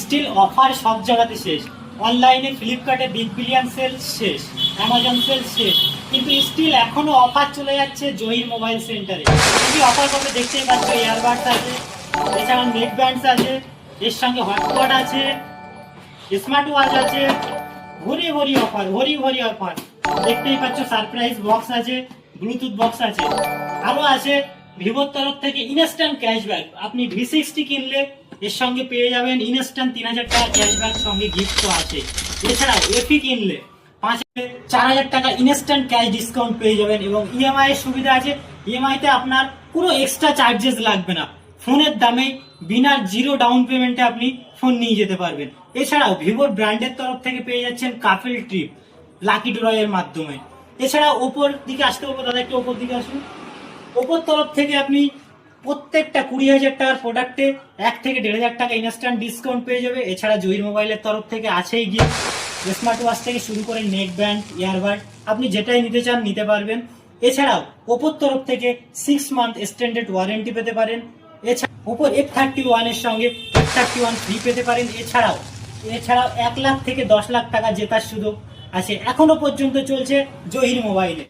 Still offer সব জায়গাতে শেষ। অনলাইনে ফ্লিপকার্টে বিগ বিলিয়ন সেল শেষ, অ্যামাজন সেল শেষ। কিন্তু স্টিল এখনও অফার চলে যাচ্ছে জহির মোবাইল সেন্টারে। কি অফার পাবে দেখতেই পাচ্ছ ইয়ারবাডস আছে এছাড়া নেক ব্যান্ডস আছে, এর সঙ্গে হটস্পট আছে, স্মার্ট ওয়াচ আছে। ভরি ভরি অফার ভরি ভরি অফার। দেখতেই পাচ্ছ সারপ্রাইজ বক্স আছে, ব্লুটুথ বক্স আছে। আরও আছে, ভিভোর তরফ থেকে ইনস্ট্যান্ট ক্যাশব্যাক। আপনি ভি সিক্সটি কিনলে এর সঙ্গে পেয়ে যাবেন ইনস্ট্যান্ট তিন হাজার টাকা ক্যাশব্যাক সঙ্গে গিফট তো আছে। এছাড়াও এফি কিনলে পাঁচ চার হাজার টাকা ইনস্ট্যান্ট ক্যাশ ডিসকাউন্ট পেয়ে যাবেন এবং ইএমআই এর সুবিধা আছে। ইএমআই তে আপনার কোনো এক্সট্রা চার্জেস লাগবে না। ফোনের দামে বিনা জিরো ডাউন পেমেন্টে আপনি ফোন নিয়ে যেতে পারবেন। এছাড়াও ভিভোর ব্র্যান্ডের তরফ থেকে পেয়ে যাচ্ছেন কাফেল ট্রিপ লাকি ড্রয়ের মাধ্যমে। এছাড়া ওপর দিকে আসতে বলব দাদা, একটু ওপর দিকে আসুন। ওপর তরফ থেকে আপনি প্রত্যেকটা কুড়ি হাজার টাকার প্রোডাক্টে এক থেকে দেড় হাজার টাকা ইনস্ট্যান্ট ডিসকাউন্ট পেয়ে যাবে। এছাড়া জহির মোবাইলের তরফ থেকে আছেই গিয়ে স্মার্ট ওয়াচ থেকে শুরু করে নেক ব্যান্ড ইয়ারবাড আপনি যেটাই নিতে চান নিতে পারবেন। এছাড়াও ওপোর তরফ থেকে সিক্স মান্থ এক্সটেন্ডেড ওয়ারেন্টি পেতে পারেন। এছাড়া ওপো এফ থার্টি ওয়ানের সঙ্গে এফ থার্টি ওয়ান ফ্রি পেতে পারেন। এছাড়াও এছাড়াও এক লাখ থেকে দশ লাখ টাকা জেতার সুযোগ আছে। এখনও পর্যন্ত চলছে জহির মোবাইলে।